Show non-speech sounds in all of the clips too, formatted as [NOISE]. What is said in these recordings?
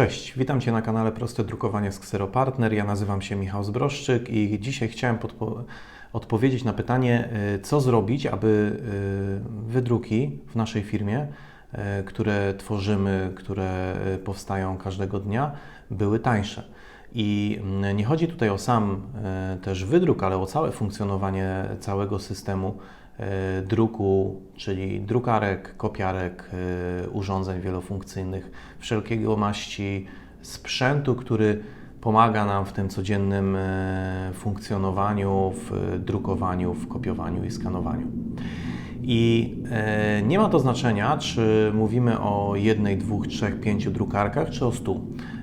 Cześć, witam Cię na kanale Proste Drukowanie z Xero Partner. Ja nazywam się Michał Zbroszczyk i dzisiaj chciałem podpo- odpowiedzieć na pytanie, y, co zrobić, aby y, wydruki w naszej firmie, y, które tworzymy, które powstają każdego dnia, były tańsze. I mm, nie chodzi tutaj o sam też wydruk, ale o całe funkcjonowanie całego systemu druku, czyli drukarek, kopiarek, y, urządzeń wielofunkcyjnych, wszelkiego maści sprzętu, który pomaga nam w tym codziennym y, funkcjonowaniu, w drukowaniu, w kopiowaniu i skanowaniu. I e, nie ma to znaczenia, czy mówimy o jednej, dwóch, trzech, pięciu drukarkach, czy o stu.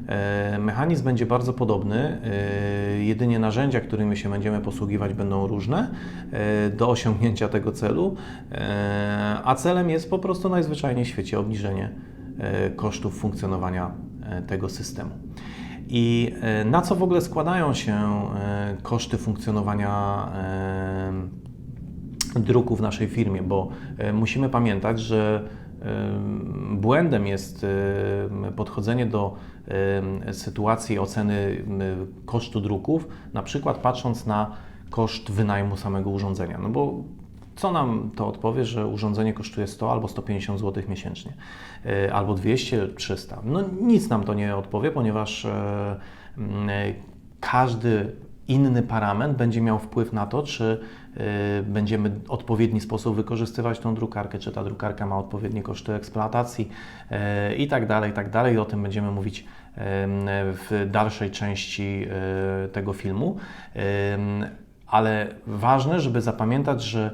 E, mechanizm będzie bardzo podobny, e, jedynie narzędzia, którymi się będziemy posługiwać, będą różne e, do osiągnięcia tego celu, a celem jest po prostu najzwyczajniej w świecie obniżenie kosztów funkcjonowania tego systemu. I na co w ogóle składają się koszty funkcjonowania druku w naszej firmie, bo musimy pamiętać, że błędem jest podchodzenie do sytuacji oceny kosztu druków, na przykład patrząc na koszt wynajmu samego urządzenia. No bo co nam to odpowie, że urządzenie kosztuje 100 albo 150 zł miesięcznie, e, albo 200, 300? No nic nam to nie odpowie, ponieważ e, każdy inny parametr będzie miał wpływ na to, czy będziemy w odpowiedni sposób wykorzystywać tą drukarkę, czy ta drukarka ma odpowiednie koszty eksploatacji y, i tak dalej, i tak dalej. O tym będziemy mówić y, w dalszej części y, tego filmu. Y, Ale ważne, żeby zapamiętać, że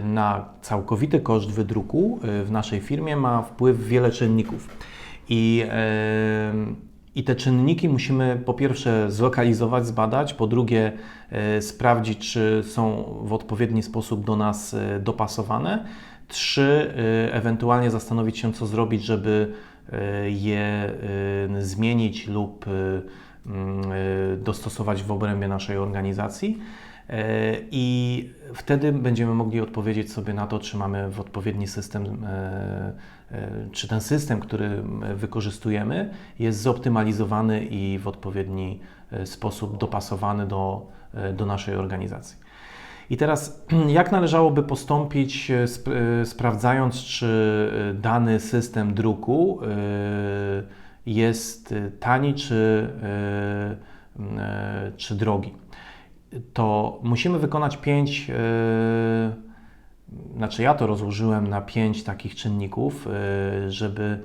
y, na całkowity koszt wydruku y, w naszej firmie ma wpływ wiele czynników. I y, i te czynniki musimy po pierwsze zlokalizować, zbadać, po drugie e, sprawdzić, czy są w odpowiedni sposób do nas e, dopasowane. Trzy, e, ewentualnie zastanowić się, co zrobić, żeby je zmienić lub mm, dostosować w obrębie naszej organizacji. I wtedy będziemy mogli odpowiedzieć sobie na to, czy mamy w odpowiedni system, czy ten system, który wykorzystujemy, jest zoptymalizowany i w odpowiedni e, sposób dopasowany do, e, do naszej organizacji. I teraz, [CLEARS THROAT] jak należałoby postąpić, e, sp- sprawdzając, czy dany system druku jest tani, czy, czy drogi? to musimy wykonać pięć, znaczy ja to rozłożyłem na pięć takich czynników, yy, żeby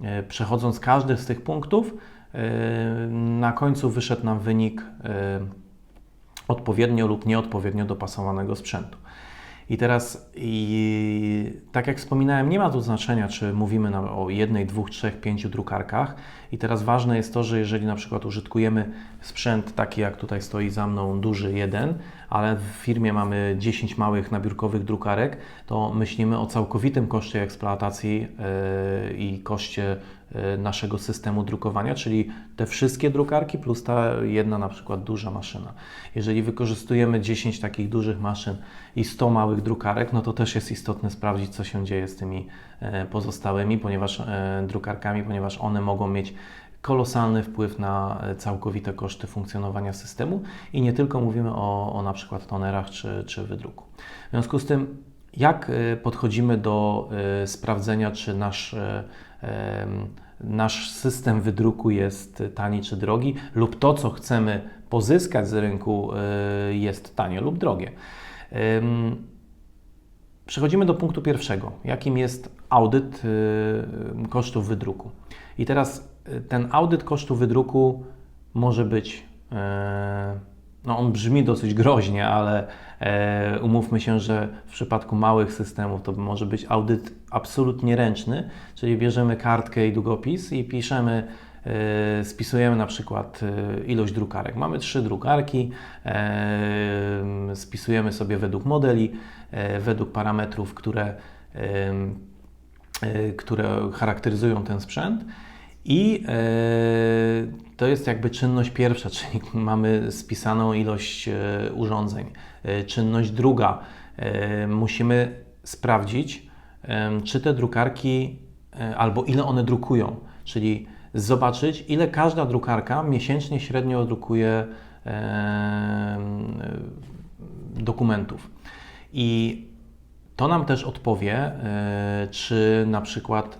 yy, przechodząc każdy z tych punktów, yy, na końcu wyszedł nam wynik odpowiednio lub nieodpowiednio dopasowanego sprzętu. I teraz, i, tak jak wspominałem, nie ma tu znaczenia, czy mówimy na, o jednej, dwóch, trzech, pięciu drukarkach. I teraz ważne jest to, że jeżeli na przykład użytkujemy sprzęt taki, jak tutaj stoi za mną, duży jeden, ale w firmie mamy 10 małych nabiórkowych drukarek, to myślimy o całkowitym koszcie eksploatacji yy, i koszcie naszego systemu drukowania, czyli te wszystkie drukarki plus ta jedna na przykład duża maszyna. Jeżeli wykorzystujemy 10 takich dużych maszyn i 100 małych drukarek, no to też jest istotne sprawdzić, co się dzieje z tymi e, pozostałymi, ponieważ e, drukarkami, ponieważ one mogą mieć kolosalny wpływ na całkowite koszty funkcjonowania systemu i nie tylko mówimy o, o na przykład tonerach czy, czy wydruku. W związku z tym, jak podchodzimy do sprawdzenia, czy nasz, nasz system wydruku jest tani czy drogi, lub to, co chcemy pozyskać z rynku, e, jest tanie lub drogie. Przechodzimy do punktu pierwszego, jakim jest audyt y, kosztów wydruku. I teraz y, ten audyt kosztów wydruku może być, no on brzmi dosyć groźnie, ale e, umówmy się, że w przypadku małych systemów to może być audyt absolutnie ręczny, czyli bierzemy kartkę i długopis i piszemy e, spisujemy na przykład e, ilość drukarek. Mamy trzy drukarki, e, spisujemy sobie według modeli, według parametrów, które, które charakteryzują ten sprzęt. I e, to jest jakby czynność pierwsza, [LAUGHS] czyli mamy spisaną ilość e, urządzeń. E, czynność druga, musimy sprawdzić, czy te drukarki, albo ile one drukują, czyli zobaczyć, ile każda drukarka miesięcznie średnio drukuje dokumentów. I to nam też odpowie, czy na przykład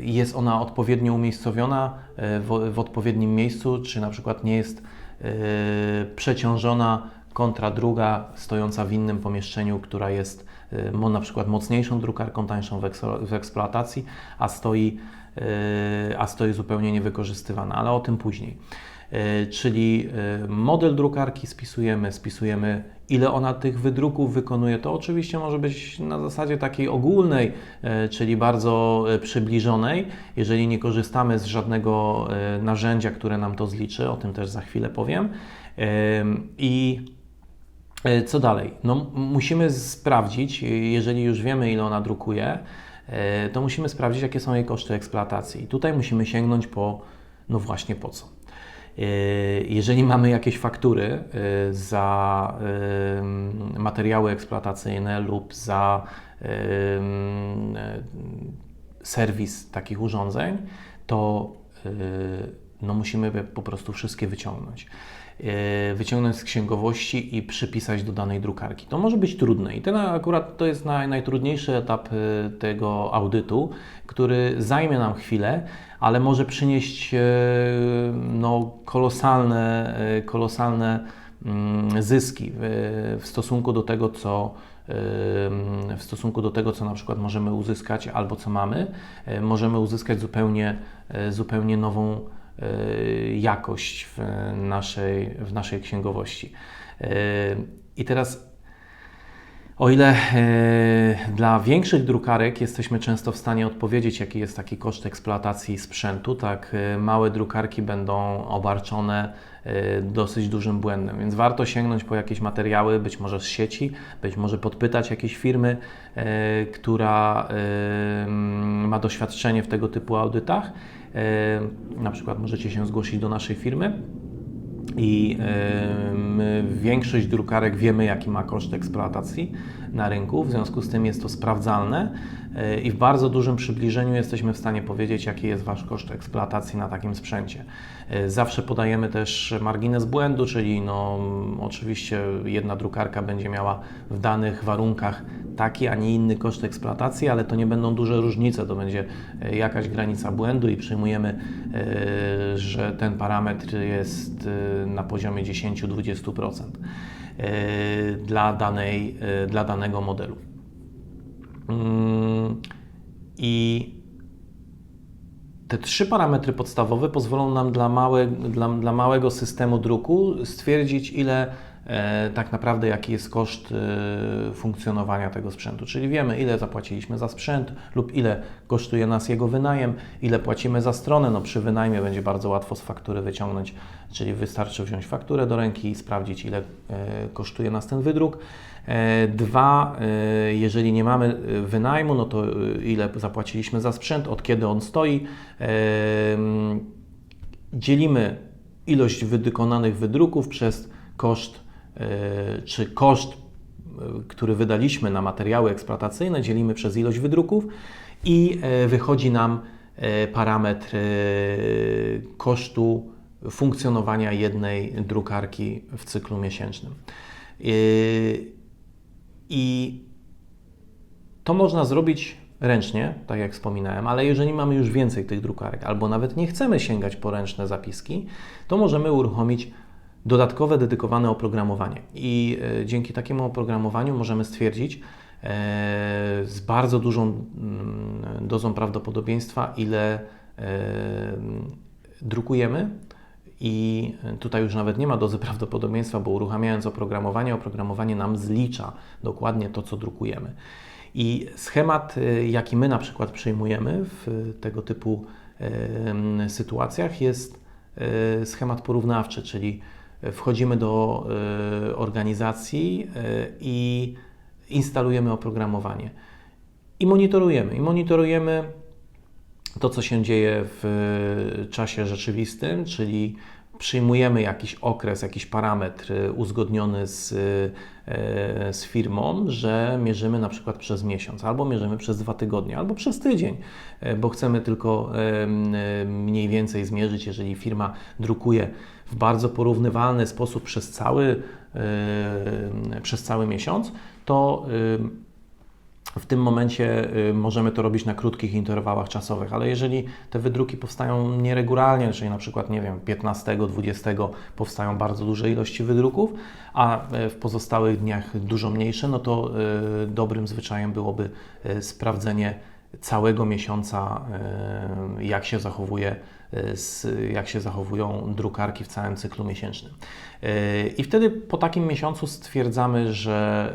jest ona odpowiednio umiejscowiona e, w, w odpowiednim miejscu, czy na przykład nie jest e, przeciążona kontra druga stojąca w innym pomieszczeniu, która jest na przykład mocniejszą drukarką, tańszą w eksploatacji, a stoi, a stoi zupełnie niewykorzystywana, ale o tym później. E, czyli e, model drukarki spisujemy, spisujemy ile ona tych wydruków wykonuje. To oczywiście może być na zasadzie takiej ogólnej, e, czyli bardzo przybliżonej, jeżeli nie korzystamy z żadnego narzędzia, które nam to zliczy, o tym też za chwilę powiem. I co dalej? No, musimy sprawdzić, jeżeli już wiemy, ile ona drukuje, to musimy sprawdzić, jakie są jej koszty eksploatacji. I tutaj musimy sięgnąć po, no właśnie po co. E, jeżeli mamy jakieś faktury e, za e, materiały eksploatacyjne lub za serwis takich urządzeń, to no musimy po prostu wszystkie wyciągnąć. Wyciągnąć z księgowości i przypisać do danej drukarki. To może być trudne i ten akurat to jest naj, najtrudniejszy etap tego audytu, który zajmie nam chwilę, ale może przynieść e, no, kolosalne, e, kolosalne mm, zyski w stosunku do tego, co w stosunku do tego, co na przykład możemy uzyskać albo co mamy, e, możemy uzyskać zupełnie, zupełnie nową jakość w naszej, w naszej księgowości. I teraz o ile e, dla większych drukarek jesteśmy często w stanie odpowiedzieć, jaki jest taki koszt eksploatacji sprzętu, tak e, małe drukarki będą obarczone e, dosyć dużym błędem, więc warto sięgnąć po jakieś materiały, być może z sieci, być może podpytać jakiejś firmy, która ma doświadczenie w tego typu audytach. Na przykład możecie się zgłosić do naszej firmy i my, większość drukarek wiemy, jaki ma koszt eksploatacji na rynku, w związku z tym jest to sprawdzalne e, i w bardzo dużym przybliżeniu jesteśmy w stanie powiedzieć, jaki jest Wasz koszt eksploatacji na takim sprzęcie. E, zawsze podajemy też margines błędu, czyli no, oczywiście jedna drukarka będzie miała w danych warunkach taki, a nie inny koszt eksploatacji, ale to nie będą duże różnice, to będzie e, jakaś granica błędu i przyjmujemy, że ten parametr jest na poziomie 10-20% dla, danej, dla danego modelu. Mm, I te trzy parametry podstawowe pozwolą nam dla, małe, dla, dla małego systemu druku stwierdzić, ile tak naprawdę jaki jest koszt e, funkcjonowania tego sprzętu. Czyli wiemy, ile zapłaciliśmy za sprzęt lub ile kosztuje nas jego wynajem, ile płacimy za stronę. No, przy wynajmie będzie bardzo łatwo z faktury wyciągnąć, czyli wystarczy wziąć fakturę do ręki i sprawdzić, ile e, kosztuje nas ten wydruk. E, dwa, e, jeżeli nie mamy e, wynajmu, no to ile zapłaciliśmy za sprzęt, od kiedy on stoi. Dzielimy ilość wykonanych wydruków przez koszt, czy koszt, który wydaliśmy na materiały eksploatacyjne, dzielimy przez ilość wydruków i wychodzi nam parametr kosztu funkcjonowania jednej drukarki w cyklu miesięcznym. I to można zrobić ręcznie, tak jak wspominałem, ale jeżeli mamy już więcej tych drukarek, albo nawet nie chcemy sięgać po ręczne zapiski, to możemy uruchomić dodatkowe, dedykowane oprogramowanie. I e, dzięki takiemu oprogramowaniu możemy stwierdzić e, z bardzo dużą dozą prawdopodobieństwa, ile e, drukujemy, i tutaj już nawet nie ma dozy prawdopodobieństwa, bo uruchamiając oprogramowanie, oprogramowanie nam zlicza dokładnie to, co drukujemy. I schemat, jaki my na przykład przyjmujemy w tego typu sytuacjach, jest schemat porównawczy, czyli wchodzimy do organizacji i instalujemy oprogramowanie. I monitorujemy. I monitorujemy to, co się dzieje w czasie rzeczywistym, czyli przyjmujemy jakiś okres, jakiś parametr y, uzgodniony z, y, z firmą, że mierzymy na przykład przez miesiąc, albo mierzymy przez dwa tygodnie, albo przez tydzień, y, bo chcemy tylko mniej więcej zmierzyć, jeżeli firma drukuje w bardzo porównywalny sposób przez cały, przez cały miesiąc, to w tym momencie y, możemy to robić na krótkich interwałach czasowych, ale jeżeli te wydruki powstają nieregularnie, czyli na przykład, nie wiem, 15, 20 powstają bardzo duże ilości wydruków, a e, w pozostałych dniach dużo mniejsze, no to y, dobrym zwyczajem byłoby y, sprawdzenie całego miesiąca, jak się zachowuje jak się zachowują drukarki w całym cyklu miesięcznym. I wtedy po takim miesiącu stwierdzamy, że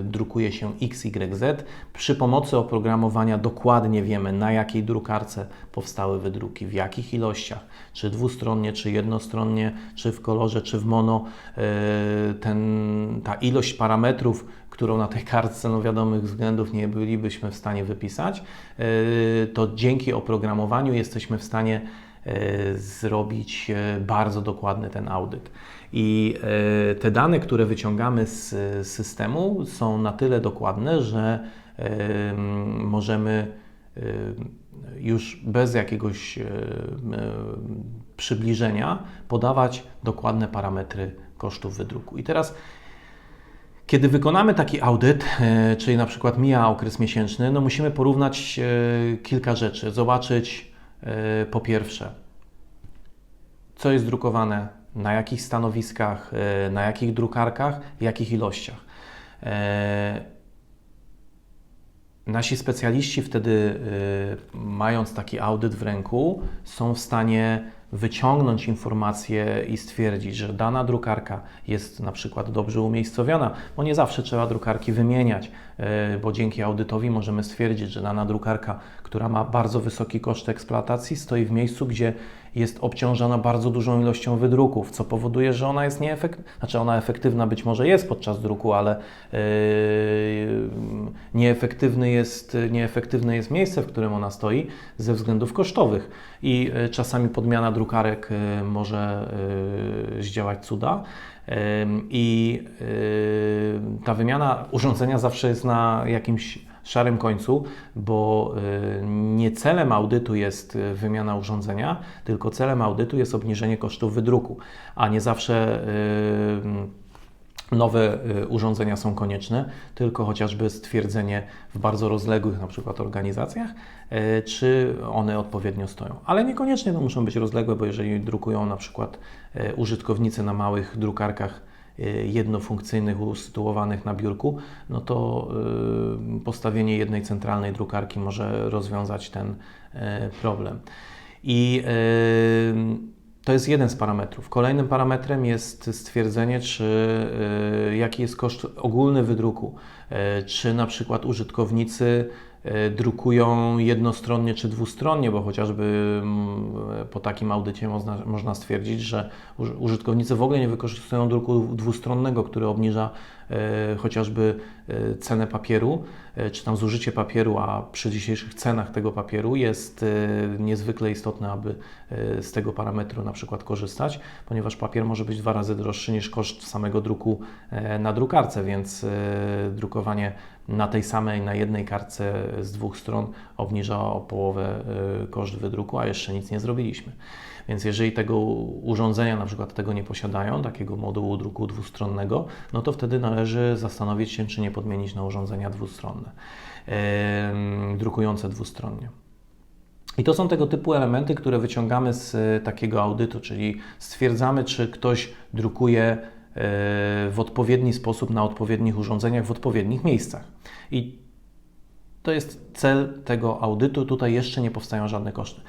y, drukuje się XYZ. Przy pomocy oprogramowania dokładnie wiemy, na jakiej drukarce powstały wydruki, w jakich ilościach, czy dwustronnie, czy jednostronnie, czy w kolorze, czy w mono. Y, ten, ta ilość parametrów, którą na tej kartce, no wiadomych względów nie bylibyśmy w stanie wypisać, y, to dzięki oprogramowaniu jesteśmy w stanie zrobić bardzo dokładny ten audyt. I e, te dane, które wyciągamy z systemu, są na tyle dokładne, że e, możemy e, już bez jakiegoś przybliżenia podawać dokładne parametry kosztów wydruku. I teraz kiedy wykonamy taki audyt, czyli na przykład mija okres miesięczny, no musimy porównać kilka rzeczy. Zobaczyć po pierwsze, co jest drukowane na jakich stanowiskach, e, na jakich drukarkach, jakich ilościach. Nasi specjaliści wtedy, e, mając taki audyt w ręku, są w stanie wyciągnąć informacje i stwierdzić, że dana drukarka jest na przykład dobrze umiejscowiona, bo nie zawsze trzeba drukarki wymieniać, bo dzięki audytowi możemy stwierdzić, że dana drukarka, która ma bardzo wysoki koszt eksploatacji, stoi w miejscu, gdzie jest obciążona bardzo dużą ilością wydruków, co powoduje, że ona jest nieefektywna, znaczy ona efektywna być może jest podczas druku, ale yy, nieefektywny jest, nieefektywne jest miejsce, w którym ona stoi ze względów kosztowych i yy, czasami podmiana drukarek yy, może yy, zdziałać cuda. I yy, ta wymiana urządzenia zawsze jest na jakimś szarym końcu, bo y, nie celem audytu jest y, wymiana urządzenia, tylko celem audytu jest obniżenie kosztów wydruku, a nie zawsze y, nowe urządzenia są konieczne, tylko chociażby stwierdzenie w bardzo rozległych na przykład organizacjach, czy one odpowiednio stoją. Ale niekoniecznie to muszą być rozległe, bo jeżeli drukują na przykład użytkownicy na małych drukarkach jednofunkcyjnych usytuowanych na biurku, no to y, postawienie jednej centralnej drukarki może rozwiązać ten y, problem. I to jest jeden z parametrów. Kolejnym parametrem jest stwierdzenie, czy jaki jest koszt ogólny wydruku, czy na przykład użytkownicy drukują jednostronnie czy dwustronnie, bo chociażby mm, po takim audycie można, stwierdzić, że użytkownicy w ogóle nie wykorzystują druku dwustronnego, który obniża e, chociażby e, cenę papieru, czy tam zużycie papieru, a przy dzisiejszych cenach tego papieru jest niezwykle istotne, aby z tego parametru na przykład korzystać, ponieważ papier może być dwa razy droższy niż koszt samego druku na drukarce, więc drukowanie na tej samej, na jednej kartce z dwóch stron obniża o połowę koszt wydruku, a jeszcze nic nie zrobiliśmy. Więc jeżeli tego urządzenia na przykład tego nie posiadają, takiego modułu druku dwustronnego, no to wtedy należy zastanowić się, czy nie podmienić na urządzenia dwustronne, yy, drukujące dwustronnie. I to są tego typu elementy, które wyciągamy z y, takiego audytu, czyli stwierdzamy, czy ktoś drukuje w odpowiedni sposób na odpowiednich urządzeniach w odpowiednich miejscach. I to jest cel tego audytu. Tutaj jeszcze nie powstają żadne koszty.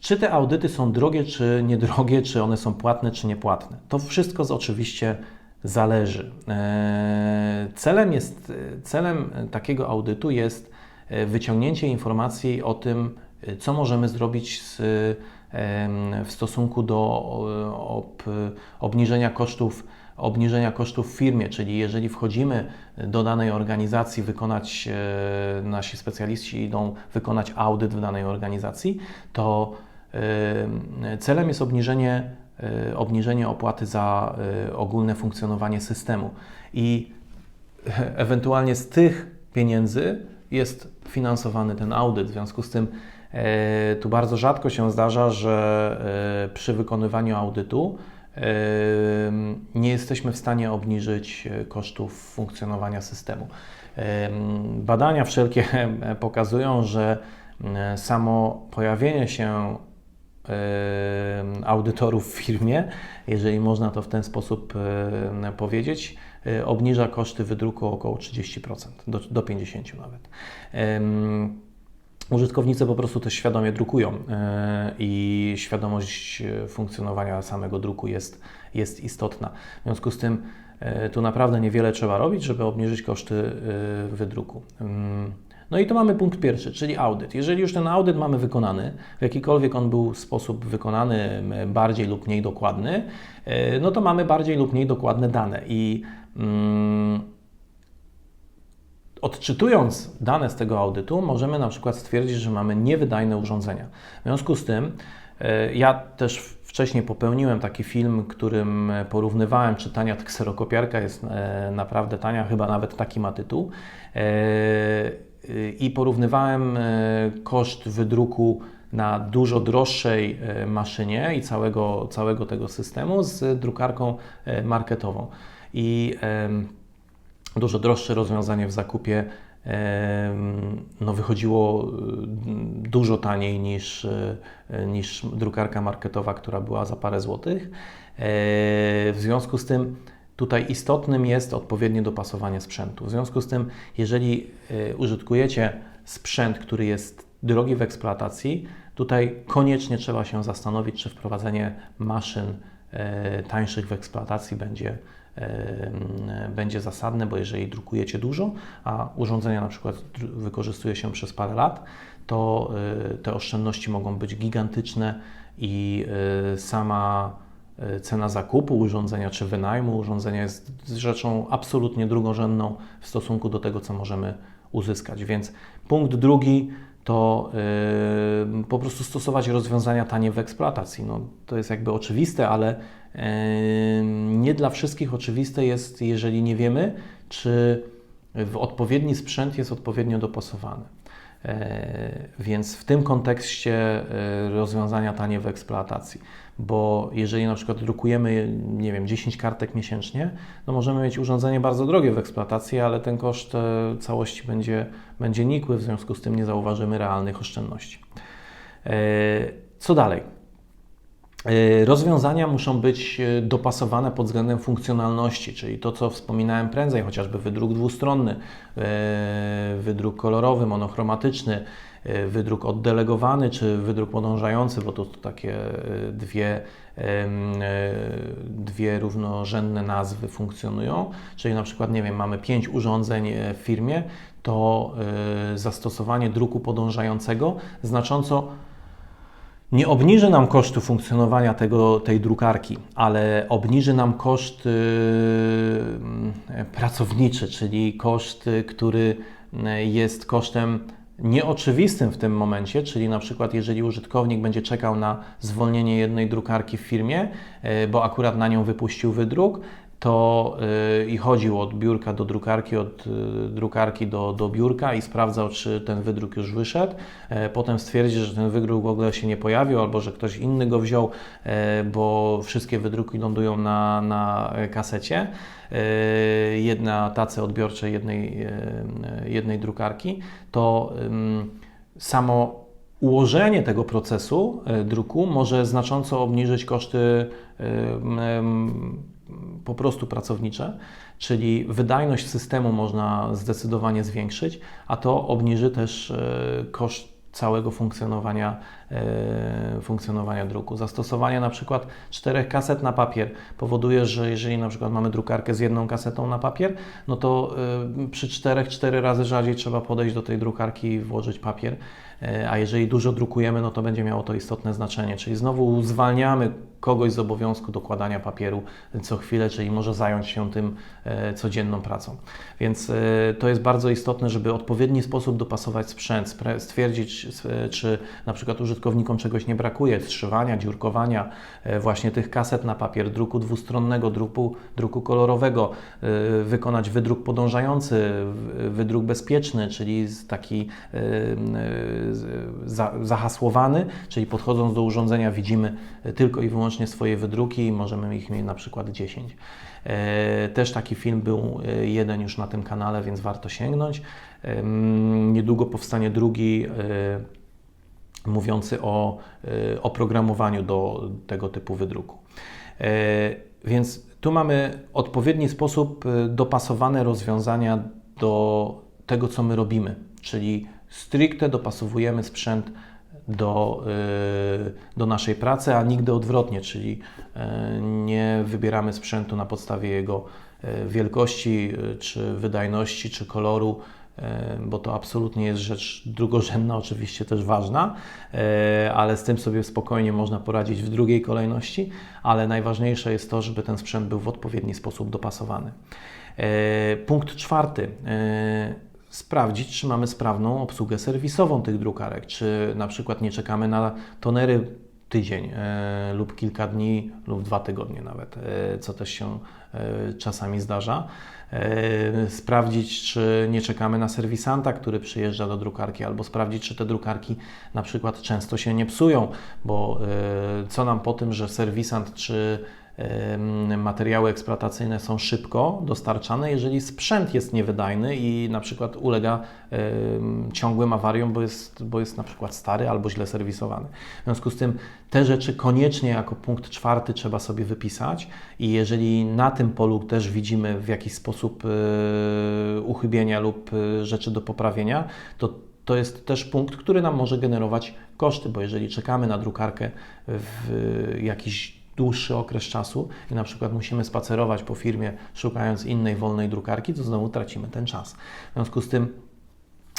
Czy te audyty są drogie, czy niedrogie, czy one są płatne, czy niepłatne? To wszystko z oczywiście zależy. E, celem, jest, celem takiego audytu jest e, wyciągnięcie informacji o tym, co możemy zrobić z, w stosunku do ob, obniżenia kosztów obniżenia kosztów w firmie, czyli jeżeli wchodzimy do danej organizacji, wykonać, e, nasi specjaliści idą wykonać audyt w danej organizacji, to e, celem jest obniżenie e, obniżenie opłaty za e, ogólne funkcjonowanie systemu. I [LAUGHS] ewentualnie z tych pieniędzy jest finansowany ten audyt. W związku z tym e, tu bardzo rzadko się zdarza, że przy wykonywaniu audytu nie jesteśmy w stanie obniżyć kosztów funkcjonowania systemu. Badania wszelkie [LAUGHS] pokazują, że samo pojawienie się audytorów w firmie, jeżeli można to w ten sposób powiedzieć, e, obniża koszty wydruku o około 30%, do, do 50% nawet. Użytkownicy po prostu też świadomie drukują e, i świadomość e, funkcjonowania samego druku jest, jest istotna. W związku z tym tu naprawdę niewiele trzeba robić, żeby obniżyć koszty wydruku. No i to mamy punkt pierwszy, czyli audyt. Jeżeli już ten audyt mamy wykonany, w jakikolwiek on był sposób wykonany, bardziej lub mniej dokładny, e, no to mamy bardziej lub mniej dokładne dane. I mm, odczytując dane z tego audytu, możemy na przykład stwierdzić, że mamy niewydajne urządzenia. W związku z tym, e, ja też wcześniej popełniłem taki film, którym porównywałem, czy tania kserokopiarka jest e, naprawdę tania, chyba nawet taki ma tytuł. I porównywałem e, koszt wydruku na dużo droższej e, maszynie i całego, całego tego systemu z drukarką e, marketową. I dużo droższe rozwiązanie w zakupie no, wychodziło dużo taniej niż, niż drukarka marketowa, która była za parę złotych. W związku z tym tutaj istotnym jest odpowiednie dopasowanie sprzętu. W związku z tym, jeżeli y, użytkujecie sprzęt, który jest drogi w eksploatacji, tutaj koniecznie trzeba się zastanowić, czy wprowadzenie maszyn e, tańszych w eksploatacji będzie, e, będzie zasadne, bo jeżeli drukujecie dużo, a urządzenia na przykład wykorzystuje się przez parę lat, to te oszczędności mogą być gigantyczne i sama cena zakupu urządzenia czy wynajmu urządzenia jest rzeczą absolutnie drugorzędną w stosunku do tego, co możemy uzyskać. Więc punkt drugi to yy, po prostu stosować rozwiązania tanie w eksploatacji. No, to jest jakby oczywiste, ale yy, nie dla wszystkich oczywiste jest, jeżeli nie wiemy, czy w odpowiedni sprzęt jest odpowiednio dopasowany. E, Więc w tym kontekście e, rozwiązania tanie w eksploatacji, bo jeżeli na przykład drukujemy, nie wiem, 10 kartek miesięcznie, no możemy mieć urządzenie bardzo drogie w eksploatacji, ale ten koszt e, całości będzie, będzie nikły, w związku z tym nie zauważymy realnych oszczędności. E, Co dalej? E, Rozwiązania muszą być dopasowane pod względem funkcjonalności, czyli to, co wspominałem prędzej, chociażby wydruk dwustronny, wydruk kolorowy, monochromatyczny, wydruk oddelegowany czy wydruk podążający, bo to, to takie e, dwie, e, dwie równorzędne nazwy funkcjonują. Czyli na przykład, nie wiem, mamy pięć urządzeń e, w firmie, to e, zastosowanie druku podążającego znacząco nie obniży nam kosztu funkcjonowania tego, tej drukarki, ale obniży nam koszt y, pracowniczy, czyli koszt, y, który y, jest kosztem nieoczywistym w tym momencie, czyli na przykład jeżeli użytkownik będzie czekał na zwolnienie jednej drukarki w firmie, y, bo akurat na nią wypuścił wydruk, to y, i chodził od biurka do drukarki, od y, drukarki do, do biurka i sprawdzał, czy ten wydruk już wyszedł. E, Potem stwierdzi, że ten wydruk w ogóle się nie pojawił, albo że ktoś inny go wziął, e, bo wszystkie wydruki lądują na, na kasecie. E, Jedna tacy odbiorczej jednej, jednej drukarki, to samo ułożenie tego procesu druku może znacząco obniżyć koszty po prostu pracownicze, czyli wydajność systemu można zdecydowanie zwiększyć, a to obniży też e, koszt całego funkcjonowania, funkcjonowania druku. Zastosowanie na przykład czterech kaset na papier powoduje, że jeżeli na przykład mamy drukarkę z jedną kasetą na papier, no to e, przy czterech cztery razy rzadziej trzeba podejść do tej drukarki i włożyć papier, E, a jeżeli dużo drukujemy, no to będzie miało to istotne znaczenie, czyli znowu zwalniamy kogoś z obowiązku dokładania papieru co chwilę, czyli może zająć się tym e, codzienną pracą. Więc e, to jest bardzo istotne, żeby w odpowiedni sposób dopasować sprzęt, stwierdzić, e, czy na przykład użytkownik użytkownikom czegoś nie brakuje, zszywania, dziurkowania, e, właśnie tych kaset na papier, druku dwustronnego, druku, druku kolorowego, e, wykonać wydruk podążający, wydruk bezpieczny, czyli taki e, za- zahasłowany, czyli podchodząc do urządzenia widzimy tylko i wyłącznie swoje wydruki i możemy ich mieć na przykład 10. E, Też taki film był jeden już na tym kanale, więc warto sięgnąć. Niedługo powstanie drugi mówiący o e, oprogramowaniu do tego typu wydruku. E, Więc tu mamy odpowiedni sposób e, dopasowane rozwiązania do tego, co my robimy, czyli stricte dopasowujemy sprzęt do, do naszej pracy, a nigdy odwrotnie, czyli nie wybieramy sprzętu na podstawie jego wielkości, czy wydajności, czy koloru, bo to absolutnie jest rzecz drugorzędna, oczywiście też ważna, e, ale z tym sobie spokojnie można poradzić w drugiej kolejności, ale najważniejsze jest to, żeby ten sprzęt był w odpowiedni sposób dopasowany. E, Punkt czwarty. E, Sprawdzić, czy mamy sprawną obsługę serwisową tych drukarek, czy na przykład nie czekamy na tonery tydzień e, lub kilka dni lub dwa tygodnie nawet, e, co też się e, czasami zdarza. E, sprawdzić, czy nie czekamy na serwisanta, który przyjeżdża do drukarki, albo sprawdzić, czy te drukarki na przykład często się nie psują, bo e, co nam po tym, że serwisant czy materiały eksploatacyjne są szybko dostarczane, jeżeli sprzęt jest niewydajny i na przykład ulega ciągłym awariom, bo jest, bo jest na przykład stary albo źle serwisowany. W związku z tym te rzeczy koniecznie jako punkt czwarty trzeba sobie wypisać i jeżeli na tym polu też widzimy w jakiś sposób e, uchybienia lub e, rzeczy do poprawienia, to to jest też punkt, który nam może generować koszty, bo jeżeli czekamy na drukarkę w jakiś dłuższy okres czasu i na przykład musimy spacerować po firmie szukając innej wolnej drukarki, to znowu tracimy ten czas. W związku z tym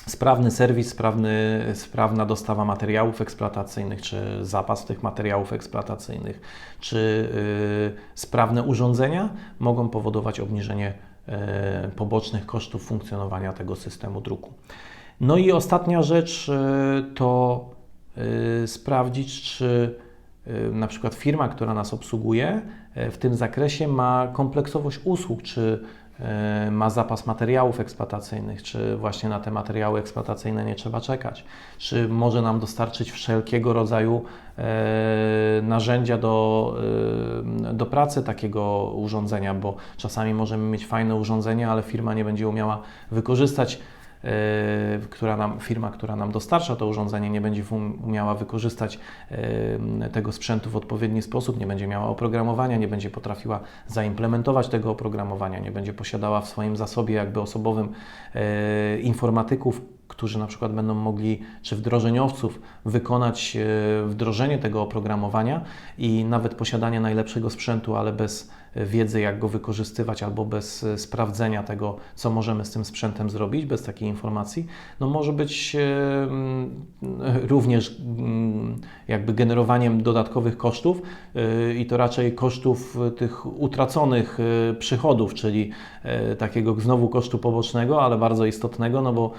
sprawny serwis, sprawny, sprawna dostawa materiałów eksploatacyjnych, czy zapas tych materiałów eksploatacyjnych, czy y, sprawne urządzenia mogą powodować obniżenie y, pobocznych kosztów funkcjonowania tego systemu druku. No i ostatnia rzecz y, to y, sprawdzić, czy na przykład firma, która nas obsługuje y, w tym zakresie ma kompleksowość usług, czy y, ma zapas materiałów eksploatacyjnych, czy właśnie na te materiały eksploatacyjne nie trzeba czekać, czy może nam dostarczyć wszelkiego rodzaju narzędzia do, do pracy takiego urządzenia, bo czasami możemy mieć fajne urządzenie, ale firma nie będzie umiała wykorzystać która nam, firma, która nam dostarcza to urządzenie, nie będzie um- umiała wykorzystać e, tego sprzętu w odpowiedni sposób, nie będzie miała oprogramowania, nie będzie potrafiła zaimplementować tego oprogramowania, nie będzie posiadała w swoim zasobie jakby osobowym e, informatyków, którzy na przykład będą mogli, czy wdrożeniowców, wykonać wdrożenie tego oprogramowania i nawet posiadanie najlepszego sprzętu, ale bez wiedzy, jak go wykorzystywać, albo bez e, sprawdzenia tego, co możemy z tym sprzętem zrobić, bez takiej informacji, no może być e, mm, również mm, jakby generowaniem dodatkowych kosztów e, i to raczej kosztów tych utraconych przychodów, czyli takiego znowu kosztu pobocznego, ale bardzo istotnego, no bo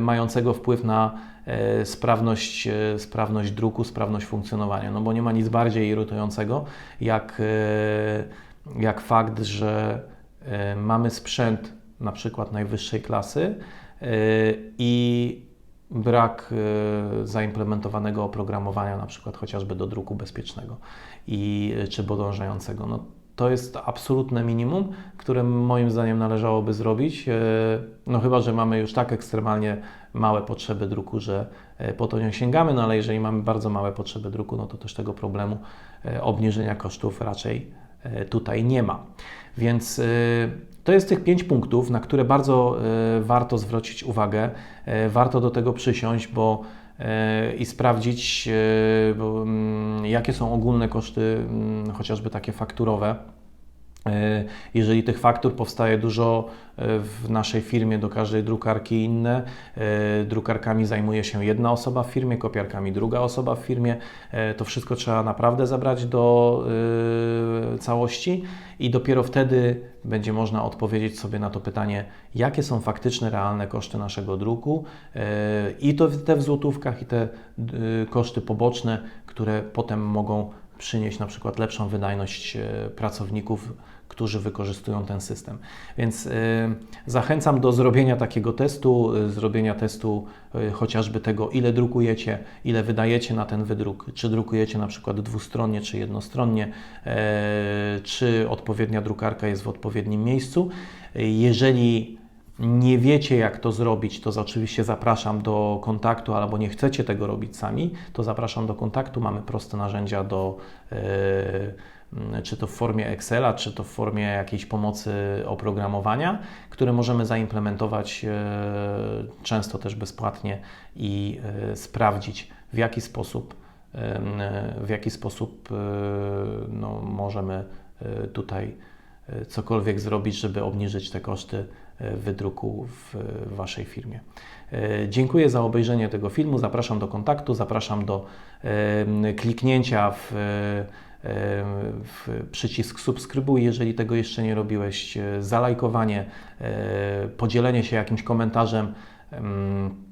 mającego wpływ na sprawność, e, sprawność druku, sprawność funkcjonowania. No bo nie ma nic bardziej irytującego, jak, e, jak fakt, że e, mamy sprzęt na przykład najwyższej klasy e, i brak e, zaimplementowanego oprogramowania, na przykład chociażby do druku bezpiecznego i, czy podążającego. No, to jest absolutne minimum, które moim zdaniem należałoby zrobić. E, No chyba, że mamy już tak ekstremalnie małe potrzeby druku, że e, po to nie sięgamy, no ale jeżeli mamy bardzo małe potrzeby druku, no to też tego problemu e, obniżenia kosztów raczej tutaj nie ma. Więc to jest tych pięć punktów, na które bardzo warto zwrócić uwagę, warto do tego przysiąść, bo i sprawdzić, e, mm, jakie są ogólne koszty, mm, chociażby takie fakturowe. E, Jeżeli tych faktur powstaje dużo e, w naszej firmie, do każdej drukarki inne, e, drukarkami zajmuje się jedna osoba w firmie, kopiarkami druga osoba w firmie, e, to wszystko trzeba naprawdę zabrać do e, całości i dopiero wtedy będzie można odpowiedzieć sobie na to pytanie, jakie są faktyczne, realne koszty naszego druku e, i to te w złotówkach i te koszty poboczne, które potem mogą przynieść na przykład lepszą wydajność e, pracowników, którzy wykorzystują ten system. Więc e, zachęcam do zrobienia takiego testu, e, zrobienia testu chociażby tego, ile drukujecie, ile wydajecie na ten wydruk, czy drukujecie na przykład dwustronnie, czy jednostronnie, czy odpowiednia drukarka jest w odpowiednim miejscu. Jeżeli nie wiecie, jak to zrobić, to oczywiście zapraszam do kontaktu, albo nie chcecie tego robić sami, to zapraszam do kontaktu. Mamy proste narzędzia do, e, czy to w formie Excela, czy to w formie jakiejś pomocy oprogramowania, które możemy zaimplementować e, często też bezpłatnie i e, sprawdzić, w jaki sposób, w jaki sposób no, możemy tutaj cokolwiek zrobić, żeby obniżyć te koszty e, wydruku w Waszej firmie. E, Dziękuję za obejrzenie tego filmu. Zapraszam do kontaktu, zapraszam do kliknięcia w, em, w przycisk subskrybuj, jeżeli tego jeszcze nie robiłeś, e, zalajkowanie, e, podzielenie się jakimś komentarzem. em,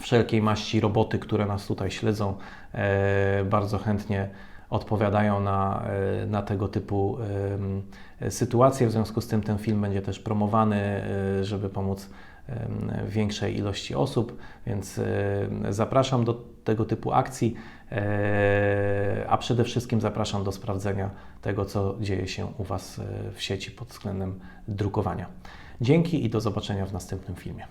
Wszelkiej maści roboty, które nas tutaj śledzą, e, bardzo chętnie odpowiadają na, e, na tego typu sytuacje. W związku z tym ten film będzie też promowany, e, żeby pomóc większej ilości osób, więc e, zapraszam do tego typu akcji, a przede wszystkim zapraszam do sprawdzenia tego, co dzieje się u Was w sieci pod względem drukowania. Dzięki i do zobaczenia w następnym filmie.